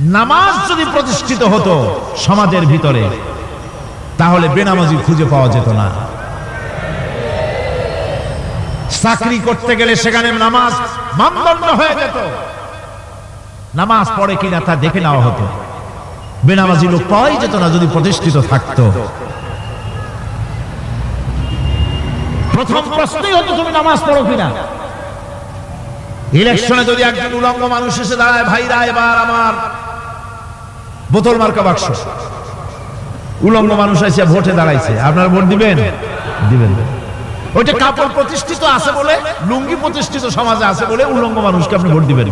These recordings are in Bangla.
নামাজ যদি প্রতিষ্ঠিত হতো সমাজের ভিতরে, তাহলে বেনামাজি খুঁজে পাওয়া যেত না। চাকরি করতে গেলে সেখানে নামাজ মানদণ্ড হয়ে যেত। নামাজ পড়ে কিনা তা দেখে নেওয়া হতো। বেনামাজি লোক পাওয়াই যেত না যদি প্রতিষ্ঠিত থাকতো। প্রথম প্রশ্নই হতো, তুমি নামাজ পড়ো কিনা? ইলেকশনে যদি একজন উলঙ্গ মানুষ এসে দাঁড়ায়, ভাইরা, এবার আমার বোতল মার্কা বাক্স। উলঙ্গ মানুষ এসে ভোটে দাঁড়াইছে। আপনার ভোট দিবেন? দিবেন। ওইটা কাপড় প্রতিষ্ঠিত আছে বলে, লুঙ্গি প্রতিষ্ঠিত সমাজে আছে বলে উলঙ্গ মানুষকে আপনি ভোট দিবেন।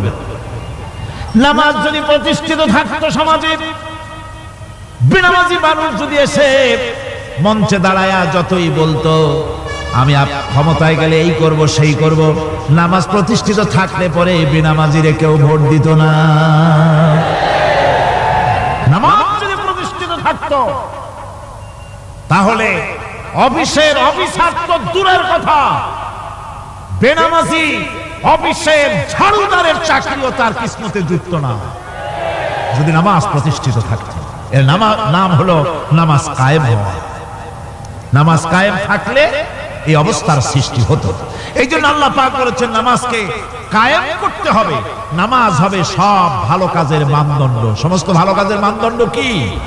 নামাজ যদি প্রতিষ্ঠিত থাকতো সমাজে, বেনামাজি মানুষ যদি এসে মঞ্চে দাঁড়ায়া যতই বলতো আমি ক্ষমতায় গেলে এই করব, সেই করব। নামাজ প্রতিষ্ঠিত থাকলে পরে বেনামাজিরে কেউ ভোট দিত না। তাহলে অফিসের অফিসার তো দূরের কথা। বেনামাজি অফিসের ঝাড়ুদারের চাকরিও তার কিসমতে যুক্ত না। যদি নামাজ প্রতিষ্ঠিত থাকতো, এর নামা নাম হলো নামাজ কায়েম নামাজ কায়েম থাকলে এই অবস্থার সৃষ্টি হতো। এই জন্য আল্লাহ পাক বলেছেন, নামাজকে কায়েম করতে হবে। নামাজ হবে সব ভালো কাজের মানদণ্ড। সমস্ত ভালো কাজের মানদণ্ড কি?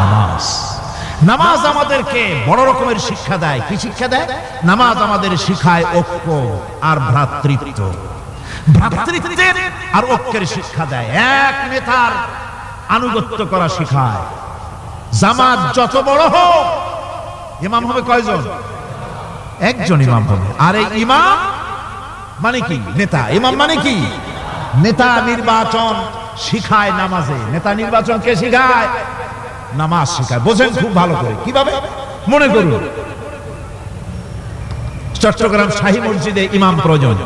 নামাজ। নামাজ আমাদেরকে বড় রকমের শিক্ষা দেয়। কি শিক্ষা দেয়? নামাজ আমাদের শিখায় ঐক্য আর ভ্রাতৃত্ব। ভ্রাতৃত্বের আর ঐক্যের শিক্ষা দেয়। এক নেতার আনুগত্য করা শিখায়। জামাত যত বড় হোক, ইমাম হবে কয়জন? একজন ইমাম হবে। আর এই ইমাম মানে কি? নেতা। ইমাম মানে কি? নেতা নির্বাচন শিখায় নামাজে। নেতা নির্বাচন কে শিখায়? নামাজ শিখায়। বোঝেন খুব ভালো করে। কীভাবে? মনে করুন। চট্টগ্রাম শাহী মসজিদে ইমাম প্রয়োজন।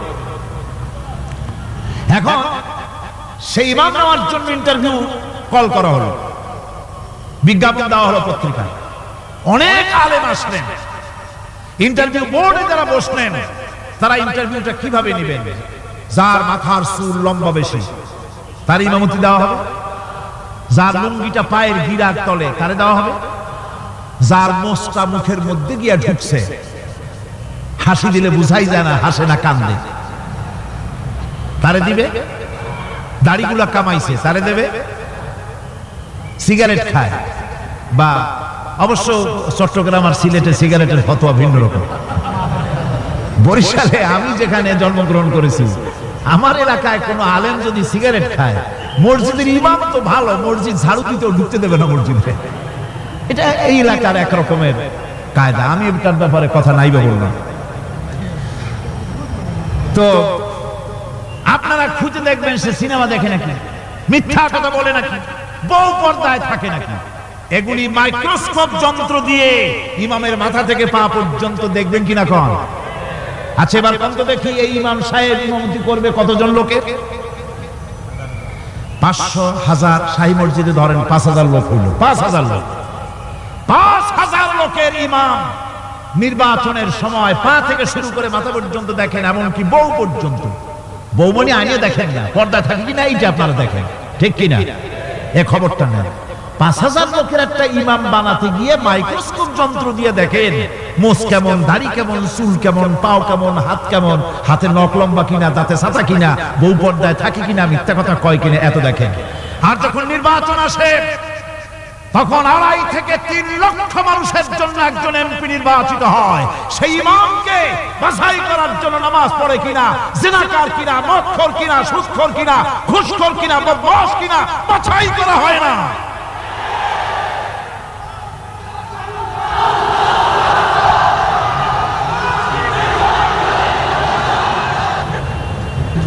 এখন সেই ইমাম নেওয়ার জন্য ইন্টারভিউ কল করা হলো। বিজ্ঞাপন দেওয়া হলো পত্রিকায়। অনেক আলেম আসলেন। ইন্টারভিউ বোর্ডে যারা বসলেন, তারা ইন্টারভিউটা কীভাবে নেবেন? যার মাথার চুল লম্বা বেশি তার ইমামতি দেওয়া হবে। যার লুঙ্গিটা পায়ের গিরার তলে, তারে দেওয়া হবে। যার মোষটা মুখের মধ্যে গিয়া ঢুকছে, হাসি দিলে বুঝাই যায় না, হাসে না, কান্দে। তারে দিবে? দাড়িগুলা কামাইছে, তারে দেবে? সিগারেট খায়, বা অবশ্য চট্টগ্রাম আর সিলেটে সিগারেটের ফতোয়া ভিন্ন রকম। বরিশালে আমি যেখানে জন্মগ্রহণ করেছি, আমার এলাকায় কোনো আলেম যদি সিগারেট খায়, মসজিদের ইমাম তো ভালো, মসজিদ ঝাড়ু দিতেও ঢুকতে দেবে না মসজিদে। এটা এই এলাকার এক রকমের কায়দা। আমি এটার ব্যাপারে কথা নাইবে বললাম। তো, আপনারা খুঁজে দেখবেন সে সিনেমা দেখে নাকি? মিথ্যা কথা বলে নাকি? বউ পর্দায় থাকে নাকি? এগুলি মাইক্রোস্কোপ যন্ত্র দিয়ে ইমামের মাথা থেকে পা পর্যন্ত দেখবেন কিনা কন? আচ্ছা এবার কত দেখি এই ইমাম সাহেব ইমামতি করবে কতজন লোকের? পাঁচশো হাজার শাহী মসজিদে ধরেন পাঁচ হাজার লোক হইল, পাঁচ হাজার লোক। পাঁচ হাজার লোকের ইমাম নির্বাচনের সময় পা থেকে শুরু করে মাথা পর্যন্ত দেখেন, এমনকি বউ পর্যন্ত। বৌমনি আনিয়ে দেখেন না, পর্দা থাকে কিনা এইটা আপনারা দেখেন, ঠিক কিনা? এ খবরটা নেন। পাঁচ হাজার লোকের একটা ইমাম বানাতে গিয়ে মাইক্রোস্কোপ যন্ত্র দিয়ে দেখেন কেমন, দাড়ি কেমন, চুল কেমন, পাও কেমন, হাত কেমন, হাতে নখ লম্বা কিনা, দাঁতে কিনা, বউ পর্দায় থাকে কিনা, মিথ্যা কথা কয় কিনা, এত দেখেন। আর যখন নির্বাচন আসে, তখন আড়াই থেকে তিন লক্ষ মানুষের জন্য একজন এমপি নির্বাচিত হয়। সেই ইমামকে বাছাই করার জন্য নামাজ পড়ে কিনা, জিনাকার কিনা মক্ষর কিনা সুৎখর কিনা, ঘুষখর কিনা বদমাস কিনা, বাছাই করা হয় না।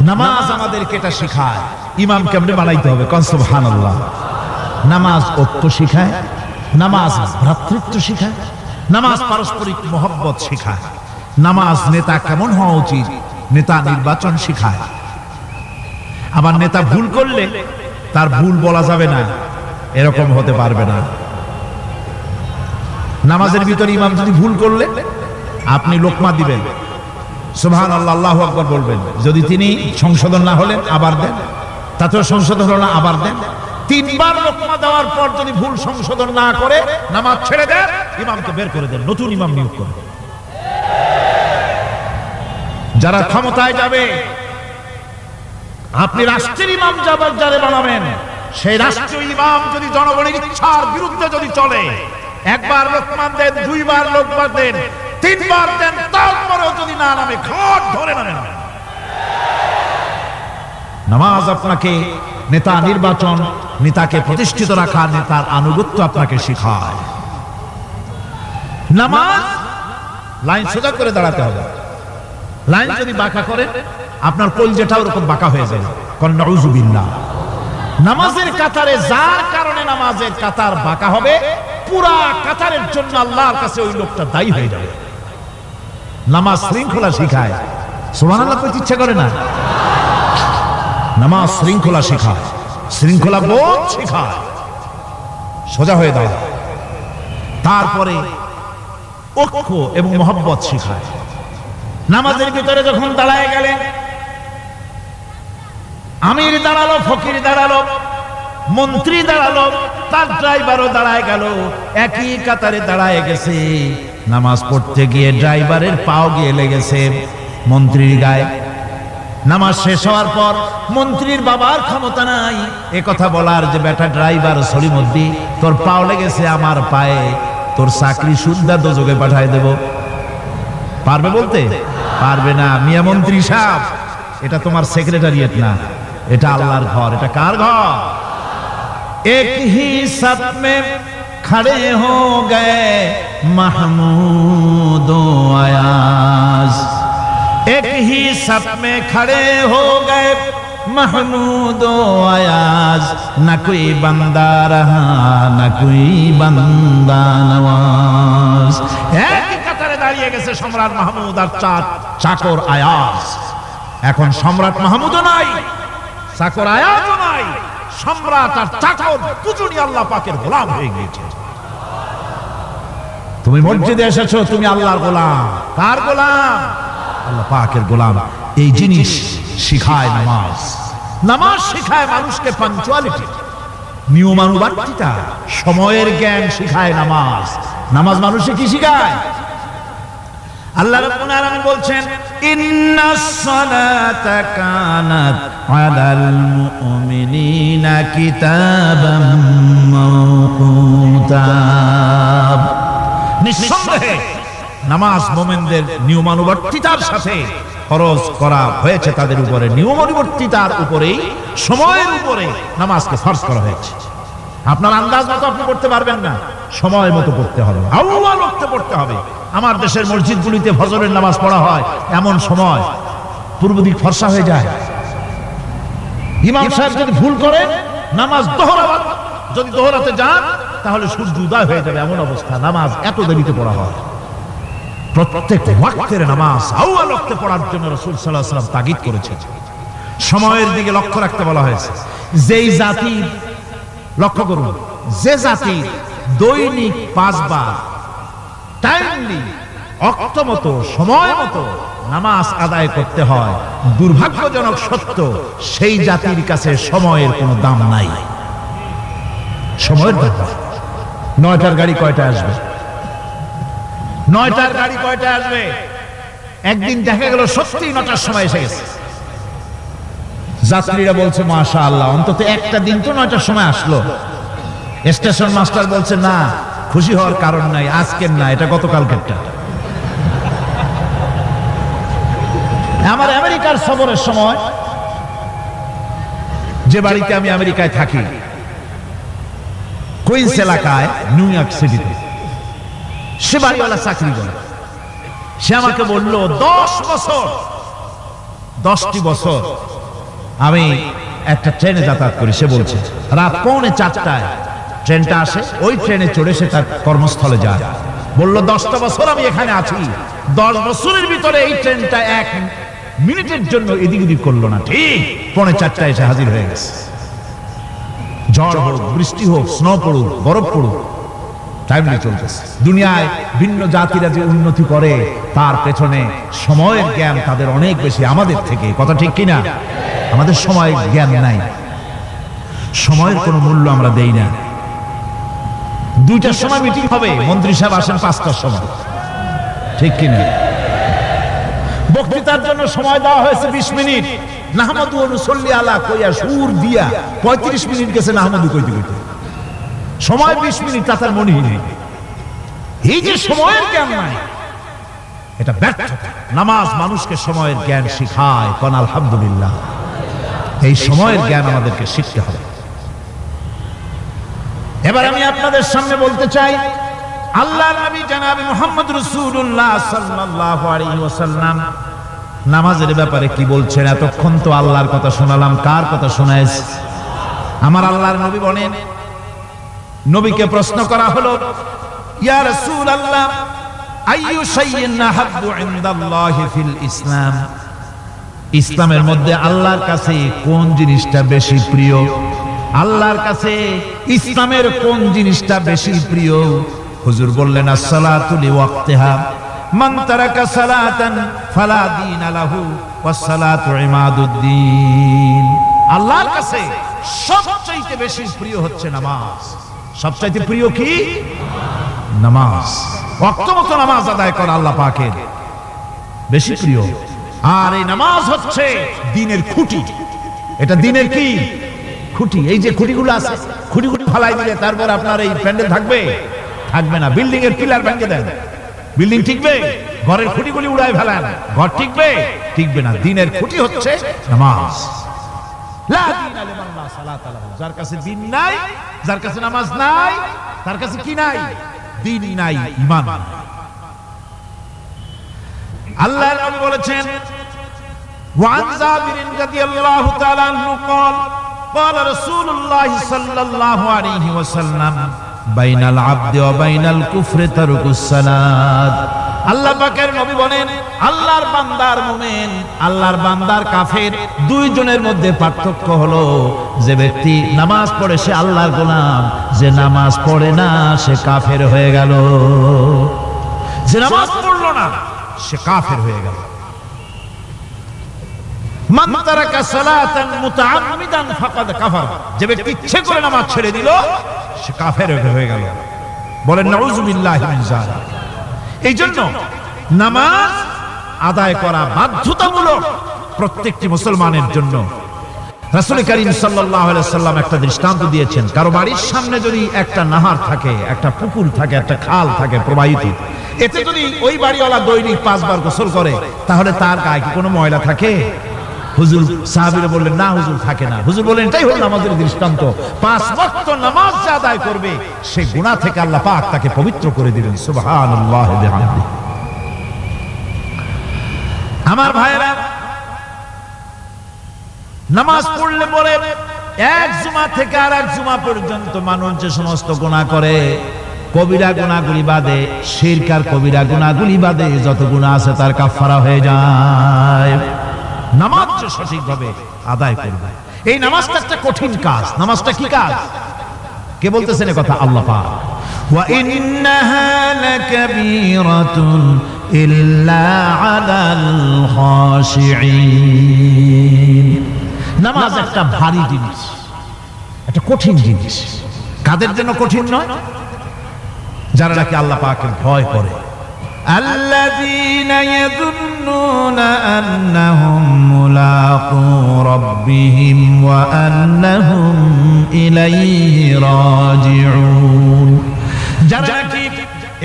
নামাজ আমাদেরকে এটা শেখায়। ইমাম কেমনে বানাইতে হবে কনসব হানাল্লাহ নামাজ ঐক্য শিখায়, নামাজ ভ্রাতৃত্ব শিখায়, নামাজ পারস্পরিক মহব্বত শিখায়। নামাজ নেতা কেমন হওয়া উচিত? নেতা নির্বাচন শিখায়। আবার নেতা ভুল করলে তার ভুল বলা যাবে না, এরকম হতে পারবে না। নামাজের ভিতরে ইমাম যদি ভুল করলে, আপনি লোকমা দিবেন। সুবহান আল্লাহ আল্লাহ আকবর বলবেন। যদি তিনি সংশোধন না হলেন, আবার দেন। তাতেও সংশোধন হলো না, আবার দেন। তিনবার লোকমা দেওয়ার পর যদি ভুল সংশোধন না করে, নামাজ ছেড়ে দেন, ইমামকে বের করে দেন, নতুন ইমাম নিয়োগ করে যারা ক্ষমতায় যাবে, আপনি রাষ্ট্রের ইমাম যাবার যারে বানাবেন। সেই রাষ্ট্রীয় ইমাম যদি জনগণের ইচ্ছার বিরুদ্ধে যদি চলে, একবার লোকমান দেন, দুইবার লোকমান দেন তিনবার দেন, তারপরেও যদি না নামে, ঘট ধরে নামে নামে নামাজ আপনাকে, নেতা নির্বাচন, নেতাকে প্রতিষ্ঠিত রাখা, নেতার আনুগত্য আপনাকে শেখায়। নামাজ, লাইন সোজা করে দাঁড়াতে হবে। লাইন যদি বাঁকা করে, আপনার কলজেটা ওরকম বাঁকা হয়ে যাবে কন্নউজুবিল্লাহ নামাজের কাতারে যার কারণে নামাজের কাতার বাঁকা হবে, পুরা কাতারের জন্য আল্লাহর কাছে ওই লোকটা দায়ী হয়ে যাবে। নামাজ শৃঙ্খলা শিখায়। সুবহানাল্লাহ কইতে ইচ্ছা করে না। নামাজ শৃঙ্খলা শেখায়। শৃঙ্খলা বোধ শেখায়। সোজা হয়ে দাঁড়া তারপরে ঐক্য এবং মহব্বত শেখায়। নামাজের ভিতরে যখন দাঁড়ায় গেলেন, আমির দাঁড়াল, ফকির দাঁড়াল, মন্ত্রী দাঁড়াল, তার ড্রাইভারও দাঁড়ায় গেল। একই কাতারে দাঁড়ায় গেছে। নামাজ পড়তে গিয়ে ড্রাইভারের পাও গিয়ে লেগেছে মন্ত্রীর গায়ে। নামাজ শেষ হওয়ার পর মন্ত্রীর বাবার ক্ষমতা নাই। এ কথা বলার যে বেটা ড্রাইভার সলিমদ্দি তোর পাও লেগেছে আমার পায়ে, তোর চাকরি সুদ্ধা দোজকে পাঠায় দেব। পারবে বলতে? পারবে না, মিয়া মন্ত্রী সাহেব। এটা তোমার সেক্রেটারিয়েট না, এটা আল্লাহর ঘর। এটা কার ঘর? এক হি সব মে খড়ে হো গে মাহমুদ ও আয়াজ एक ही सब में खड़े हो गए महमूद ও আয়াজ না कोई बंदा रहा না कोई बंदा नवाज একই কাতারে দাঁড়িয়ে গেছে সম্রাট মাহমুদ আর চার চাকর আয়াজ এখন সম্রাট মাহমুদও নাই চাকর আয়াজও নাই সম্রাট আর চাকর দুজনই আল্লাহ পাকের গোলাম হয়ে গিয়েছে তুমি মসজিদে এসেছ, তুমি আল্লাহর গোলাম। কার গোলাম? আল্লাহ পাকের গোলাম। এই জিনিস শিখায় নামাজ। নামাজ শিখায় মানুষকে পাঞ্চুয়ালিটি নিয়মানুবার্তিতা। সময়ের জ্ঞান শিখায় নামাজ। নামাজ মানুষে কি শিখায়? আল্লাহ রাব্বুল আলামিন বলছেন ইন্নাস সালাতা কানাত আলাল মুমিনিনা কিতাবাম মাওকুতা নিঃসন্দেহে নামাজ মোমেনদের নিয়মানুবর্তিতার সাথে খরচ করা হয়েছে তাদের উপরে। নিয়মানুবর্তিতার উপরেই, সময়ের উপরে নামাজকে ফরজ করা হয়েছে। আপনার আন্দাজ মতো আপনি পড়তে পারবেন না। সময় মতো পড়তে হবে। আউয়াল ওয়াক্তে পড়তে হবে। আমার দেশের মসজিদগুলিতে ফজরের নামাজ পড়া হয় এমন সময়। পূর্ব দিক ফর্সা হয়ে যায়। ইমাম সাহেব যদি ভুল করে নামাজ দোহরাবাদ। যদি দোহরাতে যান তাহলে সূর্য উদয় হয়ে যাবে এমন অবস্থা। নামাজ এত দেরিতে পড়া হয়। প্রত্যেক ওয়াক্তের নামাজ আউয়াল ওয়াক্তে পড়ার জন্য রাসূল সাল্লাল্লাহু আলাইহি ওয়াসাল্লাম তাগিদ করেছেন। সময়ের দিকে লক্ষ্য রাখতে বলা হয়েছে। যেই জাতি, লক্ষ্য করুন, যে জাতি দৈনিক পাঁচবার টাইমলি অক্ত মতো সময় মতো নামাজ আদায় করতে হয়, দুর্ভাগ্যজনক সত্য, সেই জাতির কাছে সময়ের কোনো দাম নাই। সময়ের দাম। নয়টার গাড়ি কয়টা আসবে? নয়টার গাড়ি কয়টা আসবে? একদিন দেখা গেল সত্যি নটার সময় এসে গেছে। যাত্রীরা বলছে মাশা আল্লাহ অন্তত একটা দিন তো নয়টার সময় আসলো। স্টেশন মাস্টার বলছে, না, খুশি হওয়ার কারণ নাই, আজকের না, এটা গতকালকেরটা। আমার আমেরিকার সফরের সময় যে বাড়িতে আমি আমেরিকায় থাকি কুইন্স এলাকায় নিউ ইয়র্ক সিটিতে সে বাড়িওয়ালা চাকরি করে। সে আমাকে বলল দশ বছর। দশটি বছর। আমি একটা ট্রেনে যাতায়াত করি সে বলছে। রাত পৌনে চারটায় ট্রেনটা আসে ওই ট্রেনে চড়ে সে তার কর্মস্থলে যায়। বলল দশটা বছর আমি এখানে আছি। দশ বছরের ভিতরে এই ট্রেনটা এক মিনিটের জন্য এদিক ওদিক করল না। ঠিক পৌনে চারটায় এসে হাজির হয়ে গেছে। ঝড় হোক, বৃষ্টি হোক, স্নো পড়ুক, বরফ পড়ুক টাইমলি চলতেছে। দুনিয়ায় ভিন্ন জাতিরা যে উন্নতি করে, তার পেছনে সময়ের জ্ঞান তাদের অনেক বেশি আমাদের থেকে। কথা ঠিক কিনা? আমাদের সময় জ্ঞান নাই। সময়ের কোনো মূল্য আমরা দেই না। দুইটার সময় মিটিং হবে, মন্ত্রী সাহেব আসেন পাঁচটার সময়। ঠিক কিনা? বক্তৃতার জন্য সময় দেওয়া হয়েছে বিশ মিনিট। নাহমাদু অনুসল্লি আলা কইয়া সুর দিয়া পঁয়ত্রিশ মিনিট গেছে নাহমাদু কইতে কইতে। সময় বিশ মিনিট এই যে সময়ের জ্ঞান নাই, এটা নামাজ মানুষকে সময়ের জ্ঞান শিখায় আলহামদুলিল্লাহ। এই সময়ের জ্ঞান আমাদেরকে শিখতে হবে। এবার আমি আপনাদের সামনে বলতে চাই আল্লাহ নবী জানাবি মোহাম্মদ রসুল্লাহ সাল্লাল্লাহু আলাইহি ওয়াসাল্লাম নামাজের ব্যাপারে কি বলছেন? এতক্ষণ তো আল্লাহর কথা শোনালাম। কার কথা শোনাইছি আমার আল্লাহর নবী বলেন, নবীকে প্রশ্ন করা হলো, ইয়া রাসূলুল্লাহ, আইয়ু শাইইন ইনদাল্লাহি ফিল ইসলাম? ইসলামের মধ্যে আল্লাহর কাছে কোন জিনিসটা বেশি প্রিয়? আল্লাহর কাছে ইসলামের কোন জিনিসটা বেশি প্রিয়? হুজুর বললেন, আসসালাতু লিওয়াক্তিহা মান তারাকা সালাতান ফালা দীন লাহু ওয়াসসালাতু ইমাদুদ্দিন। আল্লাহর কাছে সবচাইতে বেশি প্রিয় হচ্ছে নামাজ। সবচাইতে প্রিয় কি? নামাজ। নামাজ আদায় আল্লাহ বেশি প্রিয়। আর এই নামাজ হচ্ছে দিনের খুঁটি। এটা দিনের কি? খুঁটি। এই যে খুঁটিগুলো আছে, খুঁটিগুলো ফালাই দিলে তারপর আপনার এই প্যান্ডেল থাকবে? থাকবে না। বিল্ডিং এর পিলার ভেঙে দেন। বিল্ডিং টিকবে ঘরের খুঁটিগুলি উড়ায় ফেলান ঘর টিকবে টিকবে না দিনের খুঁটি হচ্ছে নামাজ লা দীনা লিমান লা সালাতা লাহু। যার কাছে দিন নাই যার কাছে নামাজ নাই তার কাছে কি নাই দিন নাই ইমান নাই। আল্লাহ নবী বলেছেন وعن جابر رضي الله تعالى عنه قال قال رسول الله صلى الله عليه وسلم বাইনাল আব্দে কুফরে আল্লাহ পাকের নবী বলেন, আল্লাহর বান্দার মুমিন, আল্লাহর বান্দার কাফের, দুইজনের মধ্যে পার্থক্য হলো, যে ব্যক্তি নামাজ পড়ে সে আল্লাহর গোলাম, যে নামাজ পড়ে না সে কাফের হয়ে গেল। যে নামাজ পড়ল না, সে কাফের হয়ে গেল। আদায় করা বাধ্যতামূলক প্রত্যেকটি মুসলমানের জন্য। রাসূল করিম সাল্লাম একটা দৃষ্টান্ত দিয়েছেন, কারও বাড়ির সামনে যদি একটা নাহার থাকে, একটা পুকুর থাকে, একটা খাল থাকে প্রবাহিত, এতে যদি ওই বাড়িওয়ালা দৈনিক পাঁচবার গোসল করে, তাহলে তার গায়ে কি কোনো ময়লা থাকে? হুজুর সাহাবীরা বললেন, না, হুজুর থাকে না। হুজুর বললেন, এটাই হলো আমাদের দৃষ্টান্ত। পাঁচ ওয়াক্ত নামাজ যে আদায় করবে, সে গুনাহ থেকে আল্লাহ পাক তাকে পবিত্র করে দিবেন। সুবহানাল্লাহ বিহামদি। আমার ভাইরা নামাজ পড়লে পরে এক জুমা থেকে আর এক জুমা পর্যন্ত মানুষ যে সমস্ত গুণা করে, কবিরা গুণাগুলি বাদে, শিরকার কবিরা গুণাগুলি বাদে, যত গুণা আছে তার কাফারা হয়ে যায়। নামাজ সঠিকভাবে আদায় করবে। এই নামাজটা একটা কঠিন কাজ। নামাজটা কি কাজ? কে বলতেছেন কথা? আল্লাহ পাক। ওয়া ইন্নাহা লাকাবীরাতুন ইল্লা আলাল খাশিঈন। নামাজ একটা ভারী জিনিস। একটা কঠিন জিনিস। কাদের জন্য কঠিন নয়? যারা নাকি আল্লাহ পাকের ভয় করে। আল্লাযীনা ইয়াযুন يظنون أنهم ملاقو ربهم وأنهم إليه راجعون যারা নাকি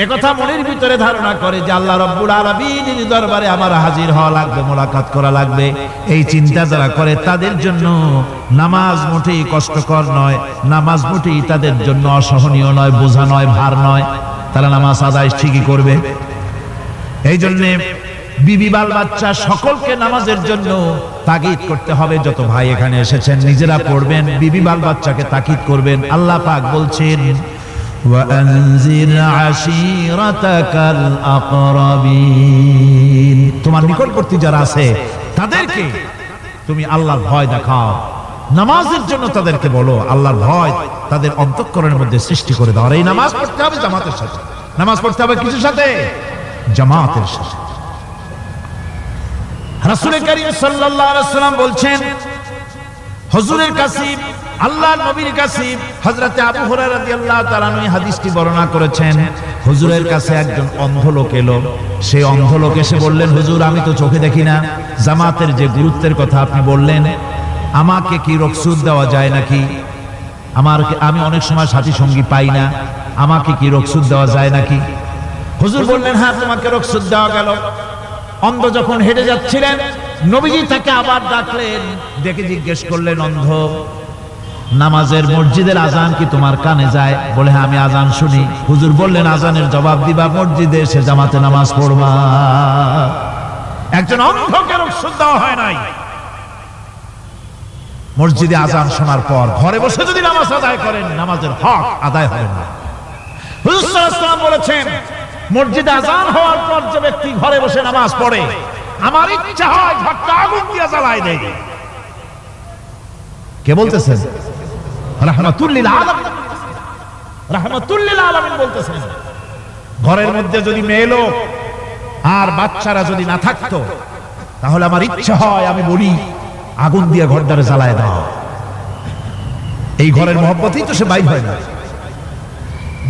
একথা মনের ভিতরে ধারণা করে যে আল্লাহ রব্বুল আলামিনের দরবারে আমার হাজির হওয়া লাগবে মোলাকাত করা লাগবে এই চিন্তা যারা করে তাদের জন্য নামাজ মোটেই কষ্টকর নয় নামাজ মোটেই তাদের জন্য অসহনীয় নয় বোঝা নয় ভার নয় তারা নামাজ আদায় ঠিকই করবে এই জন্যে বিবি বাল বাচ্চা সকলকে নামাজের জন্য তাগিদ করতে হবে। যত ভাই এখানে এসেছেন, নিজেরা পড়বেন, বিবি বাল বাচ্চাকে তাকিদ করবেন। আল্লাহ পাক বলছেন তোমার নিকটবর্তী যারা আছে, তাদেরকে তুমি আল্লাহর ভয় দেখাও। নামাজের জন্য তাদেরকে বলো, আল্লাহর ভয় তাদের অন্তঃকরণের মধ্যে সৃষ্টি করে দাও। আর এই নামাজ পড়তে হবে জামাতের সাথে। নামাজ পড়তে হবে কিছুর সাথে? জামাতের সাথে। রাসূল করিম সাল্লাম বলছেন, হুজুরের কাছে আল্লাহ নবীর কাছে হযরতে আবু হুরায়রা রাদিয়াল্লাহু তাআলা এই হাদিসটি বর্ণনা করেছেন, হুজুরের কাছে একজন অন্ধ লোক এলো। সেই অন্ধ লোক এসে বললেন, হুজুর, আমি তো চোখে দেখি না। জামাতের যে গুরুত্বের কথা আপনি বললেন, আমাকে কি রকসুদ দেওয়া যায় নাকি? আমার আমি অনেক সময় সাথী সঙ্গী পাই না। আমাকে কি রকসুদ দেওয়া যায় নাকি? হুজুর বললেন হ্যাঁ তোমাকে রকসুদ দেওয়া গেল। অন্ধ যখন হেঁটে যাচ্ছিলেন, নবীজি তাকে আবার ডাকলেন ডেকে জিজ্ঞেস করলেন, অন্ধ, নামাজের মসজিদের আজান কি তোমার কানে যায়? বলে হ্যাঁ আমি আজান শুনি। হুজুর বললেন, আজানের জবাব দিবা মসজিদে এসে জামাতে নামাজ পড়বা। একজন অন্ধকে রকসুদ দেওয়া হয় নাই। মসজিদে আজান শোনার পর ঘরে বসে যদি নামাজ আদায় করেন, নামাজের হক আদায় হবে না। হুজুর সাল্লাল্লাহু আলাইহি ওয়াসাল্লাম বলেছেন মসজিদে আজান হওয়ার পর যে ব্যক্তি ঘরে বসে নামাজ পড়ে, আমার ইচ্ছা হয় ঘরটা আগুন দিয়ে জ্বালায় দেয়। কে বলতেছেন? রাহমাতুল্লিল আলামিন। রাহমাতুল্লিল আলামিন বলতেছেন। ঘরের মধ্যে যদি মেয়ে লোক আর বাচ্চারা যদি না থাকতো, তাহলে আমার ইচ্ছা হয় আমি বলি, আগুন দিয়ে ঘরটারে জ্বালায় দাও। এই ঘরের মহব্বতেই তো সে বাইর হয় না।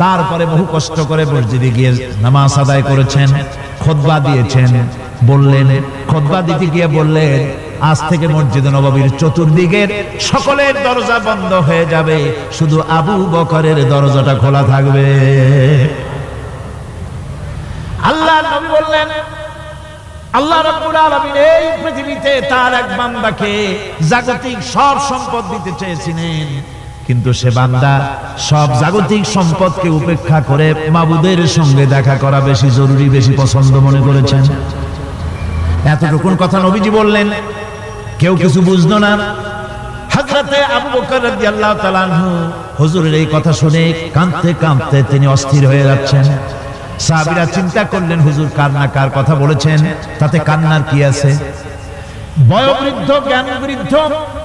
তারপরে বহু কষ্ট করে মসজিদে গিয়ে নামাজ আদায় করেছেন, খোদবা দিয়েছেন, বললেন, খোদবা দিতে গিয়ে বললেন, আজ থেকে মসজিদ নবাবীর চতুর্দিকের সকলের দরজা বন্ধ হয়ে যাবে, শুধু আবু বকরের দরজাটা খোলা থাকবে। আল্লাহ নবী বললেন, আল্লাহ রাব্বুল আলামিন এই পৃথিবীতে তার এক বান্দাকে জাগতিক সব সম্পদ দিতে চেয়েছিলেন। কিন্তু সে বান্দা সব জাগতিক সম্পদকে উপেক্ষা করে মাবুদের সঙ্গে দেখা করা বেশি জরুরি, বেশি পছন্দ মনে করেছেন। এতটুকুন কথা নবীজি বললেন? কেউ কিছু বুঝলো না? হুজুরের এই কথা শুনে কাঁদতে কাঁদতে তিনি অস্থির হয়ে যাচ্ছেন। সাহাবীরা চিন্তা করলেন, হুজুর কান্না কার কথা বলেছেন, তাতে কান্নার কি আছে? বয়োবৃদ্ধ জ্ঞান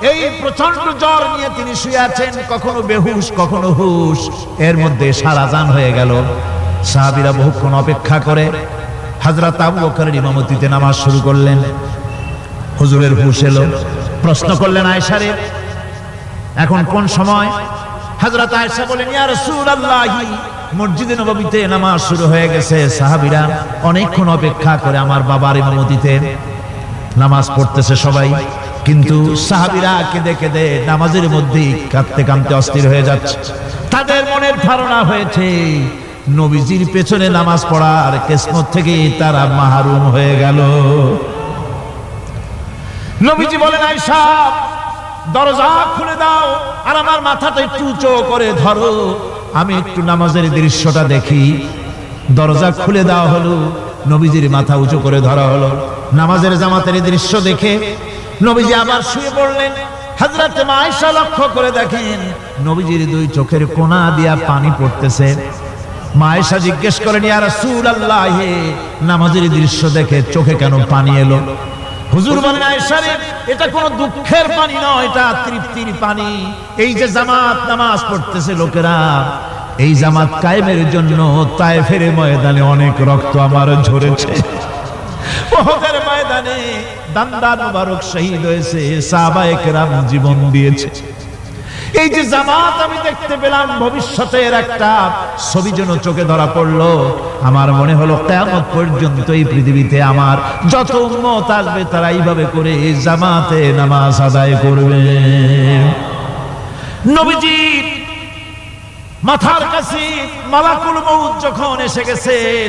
এই প্রচণ্ড জ্বর নিয়ে তিনি শুয়ে আছেন, কখনো বেহুশ, কখনো হুশ। এর মধ্যে সারা জান হয়ে গেল। সাহাবীরা বহুক্ষণ অপেক্ষা করে। হাজরাত আবু বকরের ইমামতিতে নামাজ শুরু করলেন। হুজুরের হুশ এলো। প্রশ্ন করলেন আয়সারে এখন কোন সময়? হযরত আয়েশা বলেন ইয়া রাসূলুল্লাহি, মসজিদে নববীতে নামাজ শুরু হয়ে গেছে। সাহাবীরা অনেকক্ষণ অপেক্ষা করে আমার বাবার ইমামতিতে। নামাজ পড়তেছে সবাই। কিন্তু সাহাবিরা কেঁদে কেঁদে নামাজের মধ্যেই কাঁদতে কাঁদতে অস্থির হয়ে যাচ্ছে। তাদের মনের ধারণা হয়েছে, নবীজির পেছনে নামাজ পড়ার কিসমত থেকে তারা মাহরুম হয়ে গেল। নবীজি বলেন আয়েশা দরজা খুলে দাও আর আমার মাথাটা একটু উঁচু করে ধরো। আমি একটু নামাজের দৃশ্যটা দেখি। দরজা খুলে দেওয়া হলো, নবীজির মাথা উঁচু করে ধরা হলো। নামাজের জামাতের দৃশ্য দেখে নবীজি আবার শুয়ে পড়লেন। হাজরাতে মায়েশা লক্ষ্য করে দেখেন, নবীজির দুই চোখের কোনা দিয়া পানি পড়তেছে। মায়েশা জিজ্ঞেস করেন, ইয়া রাসূলুল্লাহ, নামাজের দৃশ্য দেখে চোখে কেন পানি এলো? হুজুর বলেন আয়েশারে এটা কোনো দুঃখের পানি নয়, এটা তৃপ্তির পানি। এই যে জামাত নামাজ পড়তেছে লোকেরা, এই জামাত কায়েমের জন্য তায়েফের ময়দানে অনেক রক্ত আমার ঝরেছে। ওহদের ময়দানে দান্দার মুবারক শহীদ হয়েছে সাহাবায়ে কেরাম জীবন দিয়েছে। এই যে জামাত আমি দেখতে পেলাম, ভবিষ্যতের একটা ছবি যেন চোখে ধরা পড়ল, আমার মনে হলো কেমন পর্যন্ত এই পৃথিবীতে আমার যত উন্মত আসবে, তারা এইভাবে করে এই জামাতে নামাজ আদায় করবে। নবীজি, মাথার কাছে মালাকুল মৌত যখন এসে গেছেন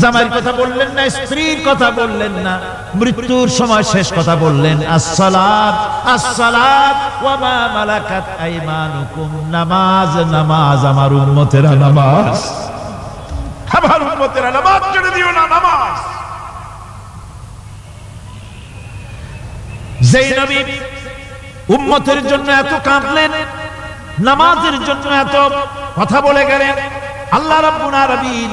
জামাইয়ের কথা বললেন না স্ত্রীর কথা বললেন না মৃত্যুর সময় শেষ কথা বললেন আসসালাত আসসালাত ওয়া মা মালাকাত আইমানুকুম নামাজ নামাজ আমার উম্মতেরা নামাজ। আমার উম্মতেরা নামাজ ছেড়ে দিও না নামাজ। যেই নবী উম্মতের জন্য এত কাঁদলেন নামাজের জন্য এত কথা বলে গেলেন আল্লাহ রাব্বুল আলামিন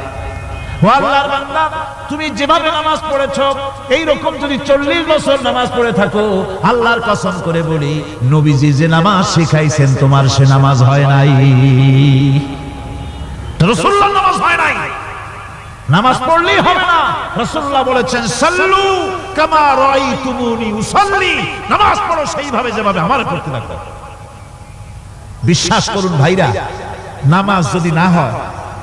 তুমি যেভাবে নামাজ পড়েছো এই রকম যদি চল্লিশ বছর নামাজ পড়ে থাকো, আল্লাহর কসম করে বলি, নবীজি যে নামাজ শিখাইছেন, তোমার সে নামাজ হয় নাই। রসুল্লাহ নামাজ হয় নাই। নামাজ পড়লেই হবে না। রসুল্লাহ বলেছেন, সাল্লু কামা রাইতুমুনি উসাল্লি। নামাজ পড়ো সেইভাবে যেভাবে আমার করতে লাগবে বিশ্বাস করুন ভাইরা, নামাজ যদি না হয়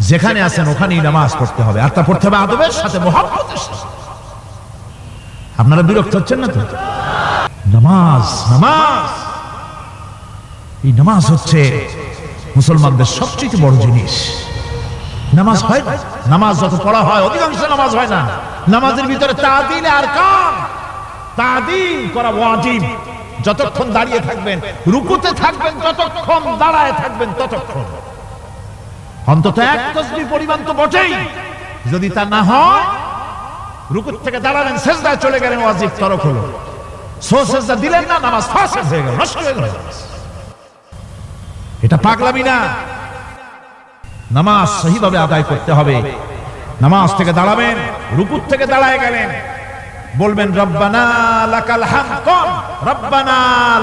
যেখানে আছেন ওখানেই নামাজ পড়তে হবে। আর তা পড়তে হবে আদবের সাথে মহাব্বতের সাথে। আপনারা বিরক্ত হচ্ছেন না তো? নামাজ নামাজ। এই নামাজ হচ্ছে মুসলমানদের সবচেয়ে বড় জিনিস। নামাজ হয় না। নামাজ যত পড়া হয়, অধিকাংশ নামাজ হয় না। নামাজের ভিতরে তাদিল আর কাম। তাদিল করা ওয়াজিব। যতক্ষণ দাঁড়িয়ে থাকবেন, রুকুতে থাকবেন যতক্ষণ দাঁড়ায় থাকবেন, ততক্ষণ। অন্তত এক তসবি পরিমাণ তো বটেই। যদি তা না হয় রুকুত থেকে দাঁড়ালেন, সেজদায় চলে গেলেন, ওয়াজিব তরক হলো। সো সেজদা দিলেন না, নামাজ ফাঁসে হয়ে গেল, নষ্ট হয়ে গেল। এটা পাগলামি না। নামাজ সহিভাবে আদায় করতে হবে। নামাজ থেকে দাঁড়াবেন রুকুত থেকে দাঁড়ায় গেলেন। বলবেন, রব্বানা লাকাল হাম কোন রব্বানা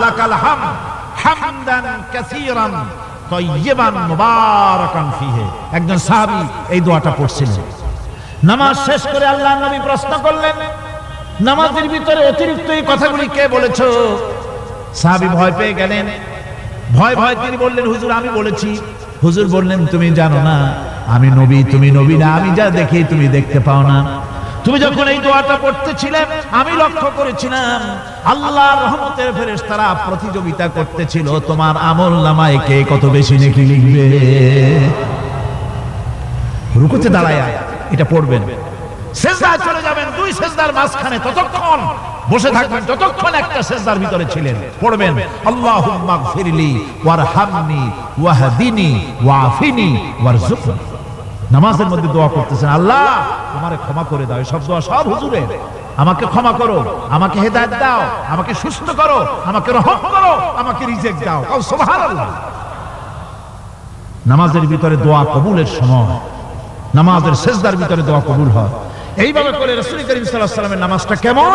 লাকাল হাম, হামদান কাসীরান। একজন সাহাবী এই দোয়াটা পড়ছিলেন। নামাজ শেষ করে আল্লাহর নবী প্রশ্ন করলেন, নামাজের ভিতরে অতিরিক্ত এই কথাগুলি কে বলেছ? সাহাবী ভয় পেয়ে গেলেন। ভয় ভয় তিনি বললেন, হুজুর, আমি বলেছি। হুজুর বললেন, তুমি জানো না, আমি নবী, তুমি নবী না, আমি যা দেখি তুমি দেখতে পাও না। তুমি যখন এই দোয়াটা পড়তেছিলে, আমি লক্ষ্য করেছিলাম আল্লাহর রহমতের ফেরেশতারা প্রতিযোগিতা করতেছিল, তোমার আমল নামায় কে কত বেশি নেকি লিখবে? রুকুতে দাঁড়ায়, এটা পড়বেন। সেজদায় চলে যাবেন, দুই সেজদার মাঝখানে ততক্ষণ বসে থাকবেন, যতক্ষণ একটা সেজদার ভিতরে ছিলেন, পড়বেন, আল্লাহুম্মা গফিরলি ওয়ারহামনি ওয়াহদিনি ওয়াফিনি ওয়ারজুকনি নামাজের মধ্যে দোয়া করতেছেন, আল্লাহ আমারে ক্ষমা করে দাও সব দোয়া সব হুজুরের। আমাকে ক্ষমা করো, আমাকে হেদায়ত দাও, আমাকে সুস্থ করো, আমাকে রহম করো, আমাকে রিজেক্ট দাও। নামাজের ভিতরে দোয়া কবুলের সময়, নামাজের শেষদার ভিতরে দোয়া কবুল হয়। এইভাবে করে রসুল করিম সাল্লামের নামাজটা কেমন?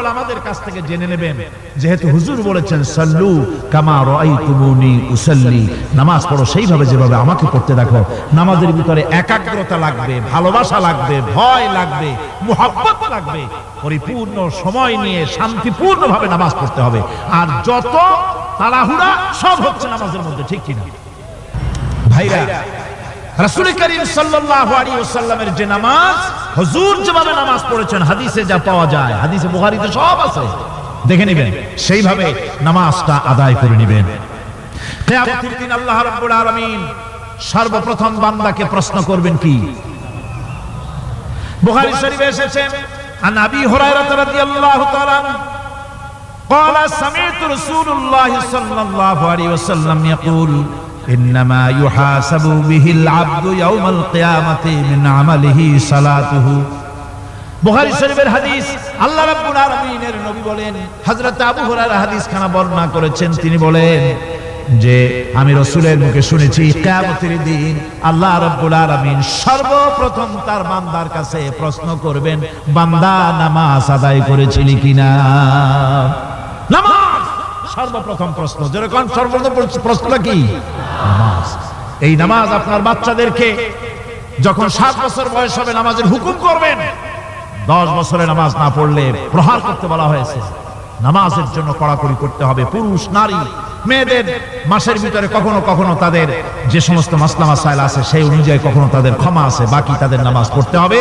ওলামাদের কাছ থেকে জেনে নেবেন। যেহেতু হুজুর বলেছেন, সাল্লু কামা রাআইতুমুনি উসাল্লি। নামাজ পড়ো সেইভাবে যেভাবে আমাকে পড়তে দেখো। নামাজের ভিতরে একাগ্রতা লাগবে, ভালোবাসা লাগবে, ভয় লাগবে, মুহাব্বত লাগবে। পরিপূর্ণ সময় নিয়ে শান্তিপূর্ণভাবে নামাজ পড়তে হবে। আর যত তাড়াহুড়া, সব হচ্ছে নামাজের মধ্যে, ঠিক কিনা? ভাইরা রাসূল করিম সাল্লাল্লাহু আলাইহি ওয়াসাল্লামের যে নামাজ হুজুর যেভাবে নামাজ পড়েছেন হাদিসে যা পাওয়া যায় হাদিসে বুখারীতে সব আছে দেখে নেবেন সেইভাবে নামাজটা আদায় করে নেবেন কিয়ামতের দিন আল্লাহ রাব্বুল আলামিন সর্বপ্রথম বান্দাকে প্রশ্ন করবেন কি বুখারী শরীফে এসেছে আন আবি হুরায়রা রাদিয়াল্লাহু তাআলা قال سمعت رسول الله صلى الله عليه وسلم يقول إنما يحاسب به العبد يوم القيامة من عمله صلاته বুখারী শরীফের হাদিস আল্লাহ রাব্বুল আলামিনের নবী বলেন হযরত আবু হুরায়রা হাদিস খানা বর্ণনা করেছেন তিনি বলেন যে আমি রসুলের মুখে শুনেছি কিয়ামতের দিন আল্লাহ রাব্বুল আলামিন সর্বপ্রথম তার বান্দার কাছে প্রশ্ন করবেন বান্দা নামাজ আদায় করেছিলি কিনা নামাজ সর্বপ্রথম প্রশ্ন। যেরকম সর্বপ্রথম প্রশ্নটা কি? এই নামাজ আপনার বাচ্চাদেরকে যখন সাত বছর বয়স হবে নামাজের হুকুম করবেন, দশ বছরে নামাজ না পড়লে প্রহার করতে বলা হয়েছে। নামাজের জন্য কড়াকড়ি করতে হবে। পুরুষ, নারী মেয়েদের মাসের ভিতরে কখনো কখনো তাদের যে সমস্ত মাসলা মাসাইল আছে, সেই অনুযায়ী কখনো তাদের ক্ষমা আছে, বাকি তাদের নামাজ পড়তে হবে।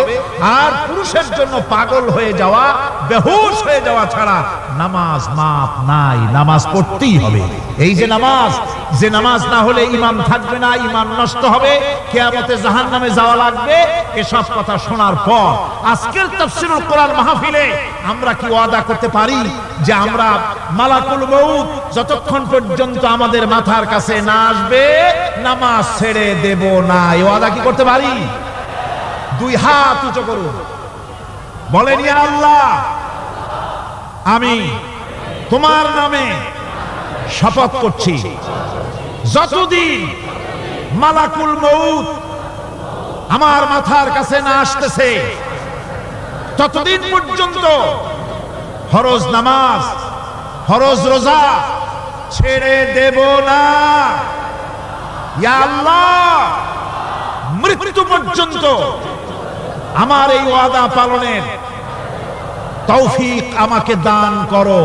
আর পুরুষের জন্য পাগল হয়ে যাওয়া, বেহুশ হয়ে যাওয়া ছাড়া নামাজ মাপ নাই, নামাজ পড়তেই হবে। এই যে নামাজ যে নামাজ না হলে ইমান থাকবে না ইমান নষ্ট হবে, কেয়ামতে জাহান নামে যাওয়া লাগবে, এসব কথা শোনার পর আজকের তাফসিরুল কোরআন মাহফিলে আমরা কি ওয়াদা করতে পারি? যে আমরা মালাকুল মউত যতক্ষণ পর্যন্ত আমাদের মাথার কাছে না আসবে, নামাজ ছেড়ে দেব না এই ওয়াদা কি করতে পারি? দুই হাত উঁচু করুন। বলেন, ইয়া আল্লাহ, আমি তোমার নামে শপথ করছি। যতদিন মালাকুল মউত আমার মাথার কাছে না আসতেছে, ততদিন পর্যন্ত ফরজ নামাজ ফরজ রোজা ছেড়ে দেব না। আল্লাহ, মৃত্যু পর্যন্ত আমার এই ওয়াদা পালনের তৌফিক আমাকে দান করো।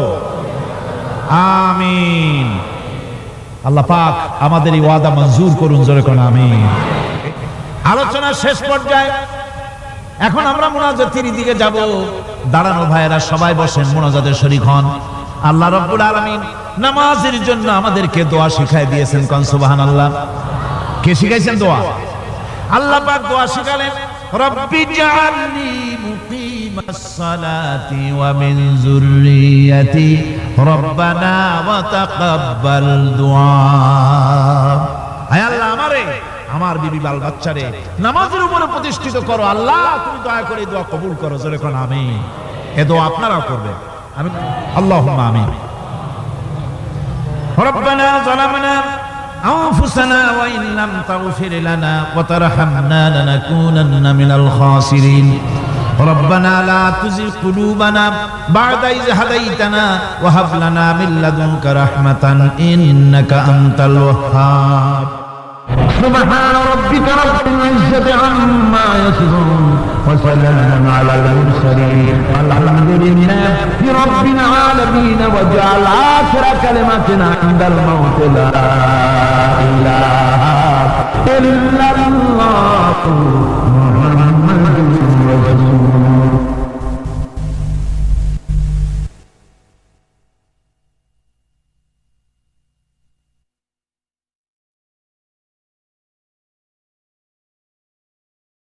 আমিন। আল্লাহ পাক আমাদের এই ওয়াদা মঞ্জুর করুন, জোরে কোন আমিন। আলোচনা শেষ পর্যায়ে এখন আমরা মোনাজাতির দিকে যাব। দাঁড়ানো ভাইয়েরা সবাই বসেন মোনাজাতের শরীক হন। আল্লাহ রব্বুল আলামিন নামাজের জন্য আমাদেরকে দোয়া শিখাই দিয়েছেন কন সুবহানাল্লাহ? কে শিখাইছেন দোয়া? আল্লাহ পাক দোয়া শিখালেন, রব্বি জাআলনি মুকিমাস সালাতি ওয়া মিন যুররিয়াতি রব্বানা ওয়া তাকাব্বাল দুআ আয় আল্লাহ আমারে, আমার বিবি বাল বাচ্চারে, নামাজের উপরে প্রতিষ্ঠিত করো আল্লাহ, তুমি দয়া করে দোয়া কবুল করো, জোরে আমি এ দোয়া আপনারাও করবে আমি আল্লাহুম্মা আমিন। ربنا ظلمنا أنفسنا وإن لم تغفر لنا وترحمنا لنكونن من الخاسرين ربنا لا تزغ قلوبنا بعد إذ هديتنا وهب لنا من لدنك رحمة إنك أنت الوهاب سبحان ربك رب العزة عما يصفون وسلام على المرسلين الحمد لله رب العالمين واجعل آخر كلمتنا عند الموت لا إله إلا الله